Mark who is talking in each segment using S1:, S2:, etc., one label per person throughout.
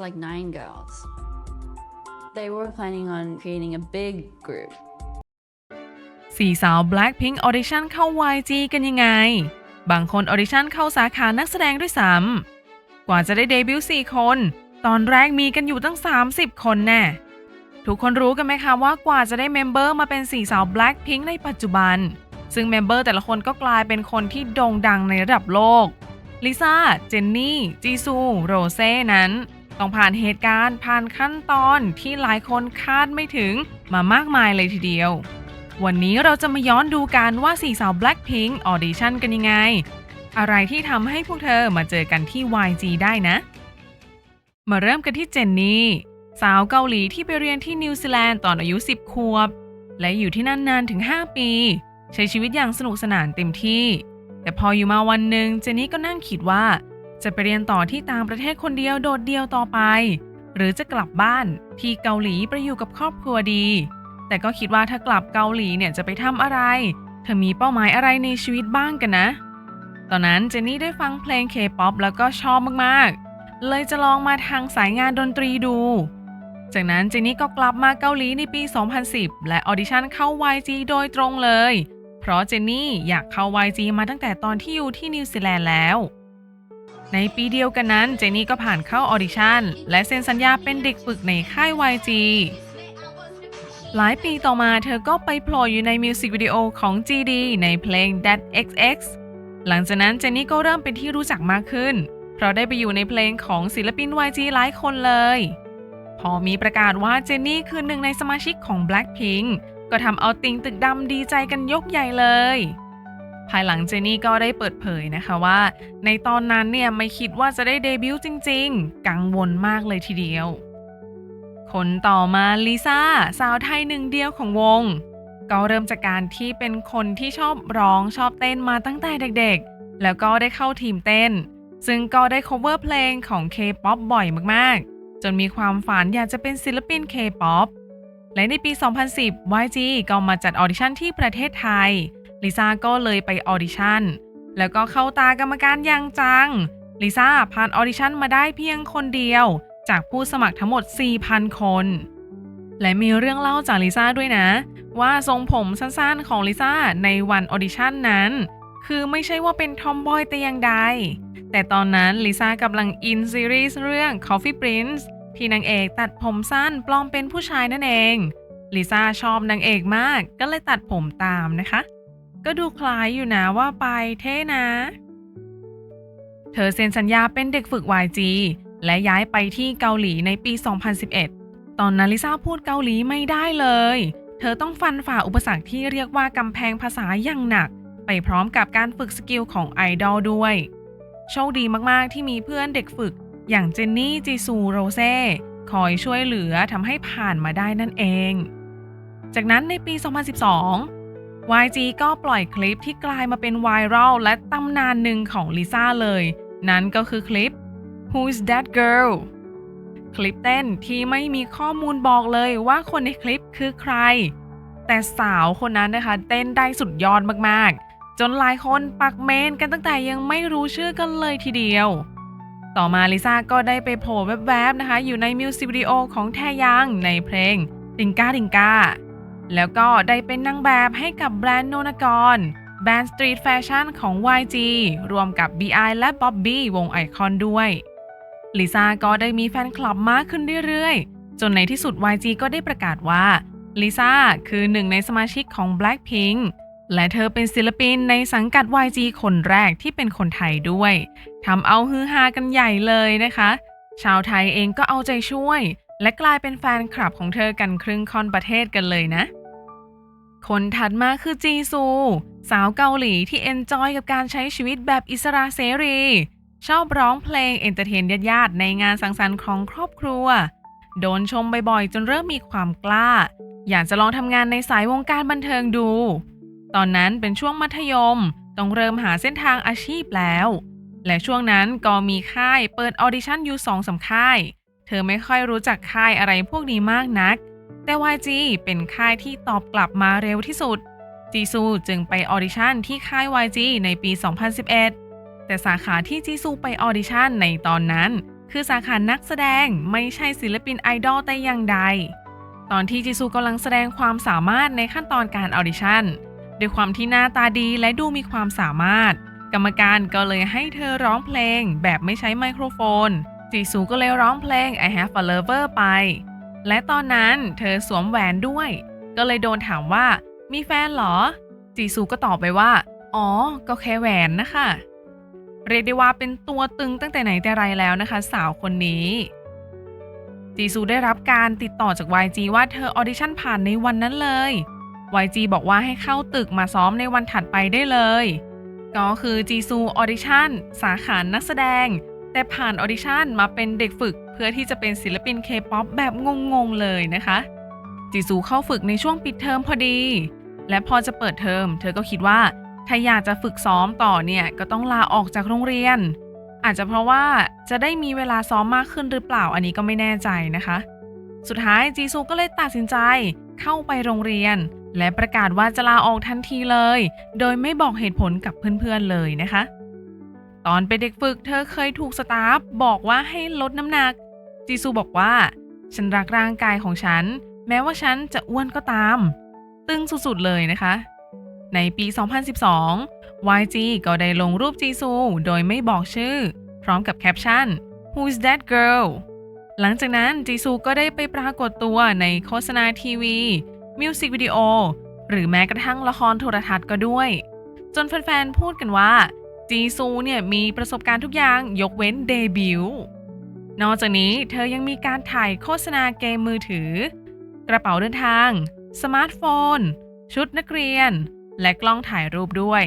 S1: like nine girls. They were planning on creating a big group.
S2: สี่สาว Blackpink ออดิชั่นเข้า YG กันยังไง บางคนออดิชั่นเข้าสาขานักแสดงด้วยซ้ำ กว่าจะได้เดบิวต์4คน ตอนแรกมีกันอยู่ตั้ง 30 คนแน่ ทุกคนรู้กันไหมคะว่ากว่าจะได้เมมเบอร์มาเป็นสี่สาว Blackpink ในปัจจุบัน ซึ่งเมมเบอร์แต่ละคนก็กลายเป็นคนที่โด่งดังในระดับโลก ลิซ่า เจนนี่ จีซู โรเซ่นั้น ต้องผ่านเหตุการณ์ผ่านขั้นตอนที่หลายคนคาดไม่ถึงมามากมายเลยทีเดียว วันนี้เราจะมาย้อนดูกันว่าสี่สาว Blackpink ออดิชั่นกันยังไง อะไรที่ทำให้พวกเธอมาเจอกันที่ YG ได้นะ มาเริ่มกันที่เจนนี่สาวเกาหลีที่ไปเรียนที่นิวซีแลนด์ตอนอายุ 10 ขวบ และอยู่ที่นั่นนานถึง 5 ปี ใช้ชีวิตอย่างสนุกสนานเต็มที่ แต่พออยู่มาวันหนึ่งเจนนี่ก็นั่งคิดว่า จะไปเรียนต่อที่ต่างประเทศคนเดียวโดดเดียวต่อไป หรือจะกลับบ้านที่เกาหลีไปอยู่กับครอบครัวดี แต่ก็คิดว่าถ้ากลับเกาหลีเนี่ยจะไปทำอะไร เธอมีเป้าหมายอะไรในชีวิตบ้างกันนะ ตอนนั้นเจนนี่ได้ฟังเพลง K-POP แล้วก็ชอบมากๆ เลยจะลองมาทางสายงานดนตรีดู จากนั้นเจนนี่ก็กลับมาเกาหลีในปี 2010 และออดิชั่นเข้า YG โดยตรงเลย เพราะเจนนี่อยากเข้า YG มาตั้งแต่ตอนที่อยู่ที่นิวซีแลนด์แล้ว ในปีเดียวกันนั้นเจนนี่ก็ผ่านเข้าออดิชั่น และเซ็นสัญญาเป็นเด็กฝึกในค่าย YG หลายปีต่อมาเธอก็ไปโผล่อยู่ในมิวสิกวิดีโอของ GD ในเพลง That XX หลังจากนั้นเจนนี่ก็เริ่มเป็นที่รู้จักมากขึ้น เพราะได้ไปอยู่ในเพลงของศิลปิน YG หลายคนเลย พอมีประกาศว่าเจนนี่คือหนึ่งในสมาชิกของ Blackpink ก็ทำเอาติงตึกดำดีใจกันยกใหญ่เลย ภายหลังเจนี่ก็ได้เปิดเผยนะคะว่า ในตอนนั้นเนี่ยไม่คิดว่าจะได้เดบิวต์จริง ๆ กังวลมากเลยทีเดียว คนต่อมาลิซ่าสาวไทยหนึ่งเดียวของวง ก็เริ่มจากการที่เป็นคนที่ชอบร้องชอบเต้นมาตั้งแต่เด็กๆ แล้วก็ได้เข้าทีมเต้น ซึ่งก็ได้ cover เพลงของ K-POP บ่อยมากๆ จนมีความฝันอยากจะเป็นศิลปิน K-POP และในปี 2010 YG ก็มาจัดออดิชั่นที่ประเทศไทย ลิซ่าก็เลยไปออดิชั่น แล้วก็เข้าตากรรมการอย่างจัง ลิซ่าผ่านออดิชั่นมาได้เพียงคนเดียว จากผู้สมัครทั้งหมด 4,000 คน และมีเรื่องเล่าจากลิซ่าด้วยนะ ว่าทรงผมสั้นๆของลิซ่าในวันออดิชั่นนั้น คือไม่ใช่ว่าเป็นทอมบอยแต่อย่างใด แต่ตอนนั้นลิซ่ากำลังอินซีรีส์เรื่อง Coffee Prince ที่นางเอกตัดผมสั้นปลอมเป็นผู้ชายนั่นเองลิซ่าชอบนางเอกมากก็เลยตัดผมตามนะคะ ก็ดูคล้ายอยู่นะว่าไปเท่นะ เธอเซ็นสัญญาเป็นเด็กฝึก YG และย้ายไปที่เกาหลีในปี 2011 ตอนนั้นลิซ่าพูดเกาหลีไม่ได้เลย เธอต้องฟันฝ่าอุปสรรคที่เรียกว่ากำแพงภาษาอย่างหนัก ไปพร้อมกับการฝึกสกิลของไอดอลด้วย โชคดีมากๆที่มีเพื่อนเด็กฝึกอย่างเจนนี่จีซูโรเซ่คอยช่วยเหลือทำให้ผ่านมาได้นั่นเอง จากนั้นในปี 2012 YG ก็ปล่อยคลิปที่กลายมาเป็นไวรัลและตำนานหนึ่งของลิซ่าเลย นั่นก็คือคลิป Who's That Girl คลิปเต้นที่ไม่มีข้อมูลบอกเลยว่าคนในคลิปคือใคร แต่สาวคนนั้นนะคะ เต้นได้สุดยอดมากๆ จนหลายคนปักเมนกันตั้งแต่ยังไม่รู้ชื่อกันเลยทีเดียว ต่อมาลิซ่าก็ได้ไปโผล่แวบๆนะคะ อยู่ในมิวสิกวิดีโอของแทยังในเพลงดิงกาดิงก้า แล้วก็ได้เป็นนางแบบให้กับแบรนด์โนนากร แบรนด์สตรีทแฟชั่นของ YG รวมกับ BI และ Bobby วงไอคอนด้วยลิซ่าก็ได้มีแฟนคลับมากขึ้นเรื่อยๆ จนในที่สุด YG ก็ได้ประกาศว่าลิซ่าคือหนึ่งในสมาชิกของ Blackpink และเธอเป็นศิลปินในสังกัด YG คนแรกที่เป็นคนไทยด้วยทำเอาฮือฮากันใหญ่เลยนะคะ ชาวไทยเองก็เอาใจช่วย และกลายเป็นแฟนคลับของเธอกันครึ่งค่อนประเทศกันเลยนะ คนถัดมาคือจีซู สาวเกาหลีที่เอนจอยกับการใช้ชีวิตแบบอิสระเสรี ชอบร้องเพลงเอนเตอร์เทนญาติๆในงานสังสรรค์ของครอบครัว โดนชมบ่อยๆ จนเริ่มมีความกล้า อยากจะลองทำงานในสายวงการบันเทิงดู ตอนนั้นเป็นช่วงมัธยม ต้องเริ่มหาเส้นทางอาชีพแล้ว และช่วงนั้นก็มีค่ายเปิดออดิชั่นอยู่สองสาค่าย เธอไม่ค่อยรู้จักค่ายอะไรพวกนี้มากนัก แต่ YG เป็นค่ายที่ตอบกลับมาเร็วที่สุด จีซูจึงไปออดิชั่นที่ค่าย YG ในปี 2011 แต่สาขาที่จีซูไปออดิชั่นในตอนนั้น คือสาขานักแสดงไม่ใช่ศิลปินไอดอลแต่อย่างใด ตอนที่จีซูกำลังแสดงความสามารถในขั้นตอนการออดิชั่นด้วยความที่หน้าตาดีและดูมีความสามารถ กรรมการก็เลยให้เธอร้องเพลงแบบไม่ใช้ไมโครโฟนจีซูก็เลยร้องเพลง I Have a Lover ไป และตอนนั้นเธอสวมแหวนด้วย ก็เลยโดนถามว่า มีแฟนเหรอ จีซูก็ตอบไปว่า อ๋อ ก็แค่แหวนนะคะ เรียกได้ว่าเป็นตัวตึงตั้งแต่ไหนแต่ไรแล้วนะคะ สาวคนนี้ จีซูได้รับการติดต่อจาก YG ว่าเธอออดิชั่นผ่านในวันนั้นเลย YG บอกว่าให้เข้าตึกมาซ้อมในวันถัดไปได้เลย ก็คือจีซูออดิชั่นสาขานักแสดง แต่ผ่านออดิชั่นมาเป็นเด็กฝึก พื่อที่จะเป็นศิลปินเคป๊อปแบบงงๆเลยนะคะ จีซูเข้าฝึกในช่วงปิดเทอมพอดี และพอจะเปิดเทอม เธอก็คิดว่าถ้าอยากจะฝึกซ้อมต่อเนี่ยก็ต้องลาออกจากโรงเรียน อาจจะเพราะว่าจะได้มีเวลาซ้อมมากขึ้นหรือเปล่าอันนี้ก็ไม่แน่ใจนะคะ สุดท้ายจีซูก็เลยตัดสินใจเข้าไปโรงเรียน และประกาศว่าจะลาออกทันทีเลย โดยไม่บอกเหตุผลกับเพื่อนๆเลยนะคะ ตอนเป็นเด็กฝึกเธอเคยถูกสตาฟบอกว่าให้ลดน้ำหนัก จีซูบอกว่า ฉันรักร่างกายของฉัน แม้ว่าฉันจะอ้วนก็ตาม ตึงสุดๆเลยนะคะ ในปี 2012 YG ก็ได้ลงรูปจีซูโดยไม่บอกชื่อ พร้อมกับแคปชั่น Who's that girl หลังจากนั้นจีซูก็ได้ไปปรากฏตัวในโฆษณาทีวี มิวสิกวิดีโอ หรือแม้กระทั่งละครโทรทัศน์ก็ด้วย จนแฟนๆ พูดกันว่า จีซูเนี่ยมีประสบการณ์ทุกอย่างยกเว้นเดบิวต์ นอกจากนี้เธอยังมีการถ่ายโฆษณาเกมมือถือ กระเป๋าเดินทาง สมาร์ทโฟน ชุดนักเรียน และกล้องถ่ายรูปด้วย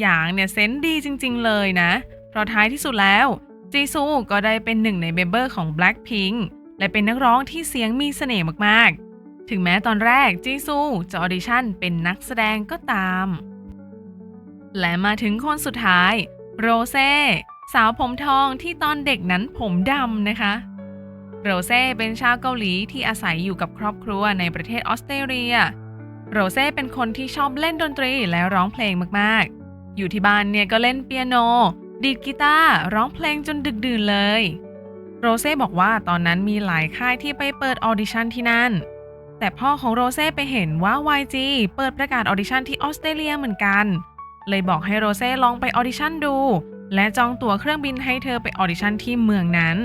S2: อย่างเนี่ยเซนดีจริงๆเลยนะ เพราะท้ายที่สุดแล้ว จีซูก็ได้เป็นหนึ่งในเมมเบอร์ของ Blackpink และเป็นนักร้องที่เสียงมีเสน่ห์มากๆ ถึงแม้ตอนแรกจีซูจะออดิชั่นเป็นนักแสดงก็ตาม และมาถึงคนสุดท้าย โรเซ่ สาวผมทองที่ตอนเด็กนั้นผมดำนะคะ โรเซ่เป็นชาวเกาหลีที่อาศัยอยู่กับครอบครัวในประเทศออสเตรเลีย โรเซ่เป็นคนที่ชอบเล่นดนตรีและร้องเพลงมากๆ อยู่ที่บ้านเนี่ยก็เล่นเปียโน ดีดกีตาร์ร้องเพลงจนดึกดื่นเลย โรเซ่บอกว่าตอนนั้นมีหลายค่ายที่ไปเปิดออดิชั่นที่นั่น แต่พ่อของโรเซ่ไปเห็นว่า YG เปิดประกาศออดิชั่นที่ออสเตรเลียเหมือนกัน เลยบอกให้โรเซ่ลองไปออดิชั่นดู และจองตั๋วเครื่องบินให้เธอไปออดิชั่นที่เมืองนั้น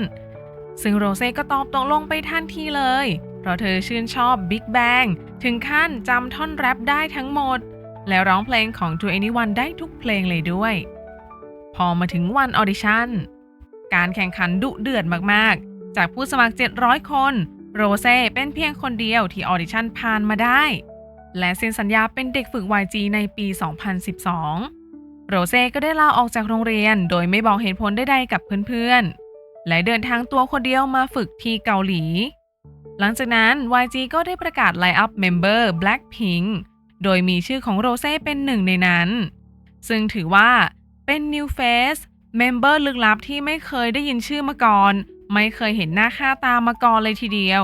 S2: ซึ่งโรเซ่ก็ตอบตกลงไปทันทีเลย เพราะเธอชื่นชอบ Big Bang ถึงขั้นจำท่อนแรปได้ทั้งหมด และร้องเพลงของ To Anyone ได้ทุกเพลงเลยด้วย พอมาถึงวันออดิชั่น การแข่งขันดุเดือดมากๆ จากผู้สมัคร 700 คน โรเซ่เป็นเพียงคนเดียวที่ออดิชั่นผ่านมาได้ และเซ็นสัญญาเป็นเด็กฝึก YG ในปี 2012 โรเซ่ก็ได้ลาออกจากโรงเรียน โดยไม่บอกเหตุผลใดๆกับเพื่อนๆ และเดินทางตัวคนเดียวมาฝึกที่เกาหลี หลังจากนั้น YG ก็ได้ประกาศไลน์อัพเมมเบอร์ Blackpink โดยมีชื่อของโรเซ่เป็นหนึ่งในนั้น ซึ่งถือว่าเป็น New Face เมมเบอร์ลึกลับที่ไม่เคยได้ยินชื่อมาก่อน ไม่เคยเห็นหน้าค่าตามาก่อนเลยทีเดียว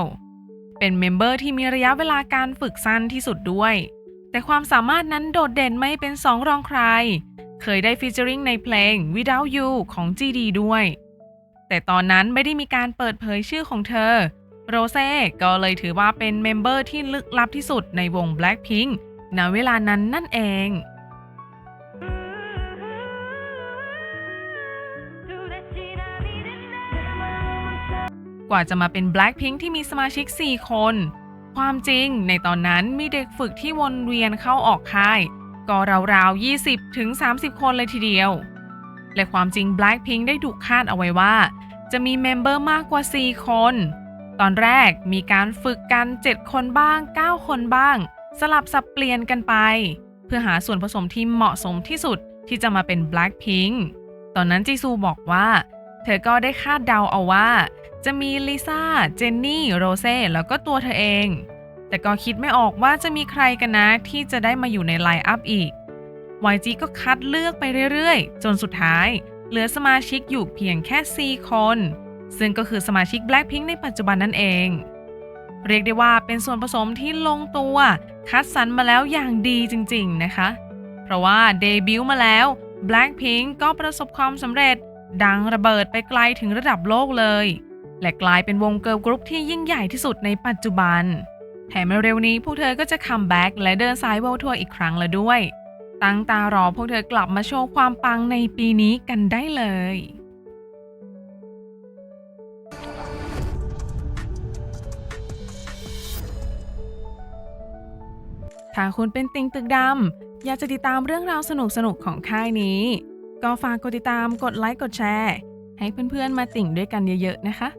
S2: เป็นเมมเบอร์ที่มีระยะเวลาการฝึกสั้นที่สุดด้วย แต่ความสามารถนั้นโดดเด่นไม่เป็นสองรองใคร เคยได้ฟีเจอริงในเพลง Without You ของ GD ด้วย แต่ตอนนั้นไม่ได้มีการเปิดเผยชื่อของเธอ โรเซ่ก็เลยถือว่าเป็นเมมเบอร์ที่ลึกลับที่สุดในวง Blackpink ณเวลานั้นนั่นเองกว่าจะมาเป็น Blackpink ที่มีสมาชิก 4 คน ความจริงในตอนนั้นมีเด็กฝึกที่วนเวียนเข้าออกค่าย ก็ราวๆ 20 ถึง 30 คนเลยทีเดียว และความจริง Blackpink ได้ถูกคาดเอาไว้ว่า จะมีเมมเบอร์มากกว่า 4 คน ตอนแรกมีการฝึกกัน 7 คนบ้าง 9 คนบ้าง สลับสับเปลี่ยนกันไป เพื่อหาส่วนผสมที่เหมาะสมที่สุดที่จะมาเป็น Blackpink ตอนนั้นจีซูบอกว่า เธอก็ได้คาดเดาเอาว่า จะมีลิซ่า เจนนี่ โรเซ่แล้วก็ตัวเธอเอง แต่ก็คิดไม่ออกว่าจะมีใครกันนะที่จะได้มาอยู่ในไลน์อัพอีก YG ก็คัดเลือกไปเรื่อยๆ จนสุดท้าย เหลือสมาชิกอยู่เพียงแค่ 4 คน ซึ่งก็คือสมาชิก Blackpink ในปัจจุบันนั่นเอง เรียกได้ว่าเป็นส่วนผสมที่ลงตัว คัดสรรมาแล้วอย่างดีจริงๆนะคะ เพราะว่าเดบิวต์มาแล้ว Blackpink ก็ประสบความสำเร็จ ดังระเบิดไปไกลถึงระดับโลกเลย และกลายเป็นวงเกิร์ลกรุ๊ปที่ยิ่งใหญ่ที่สุดในปัจจุบัน แถมเร็วๆนี้พวกเธอก็จะคัมแบ็กและเดินสายเวิลด์ทัวร์อีกครั้งแล้วด้วย ตั้งตารอพวกเธอกลับมาโชว์ความปังในปีนี้กันได้เลยถ้าคุณเป็นติงตึกดำ อยากจะติดตามเรื่องราวสนุกๆของค่ายนี้ ก็ฝากกดติดตามกดไลค์กดแชร์ ให้เพื่อนๆมาติ่งด้วยกันเยอะๆนะคะ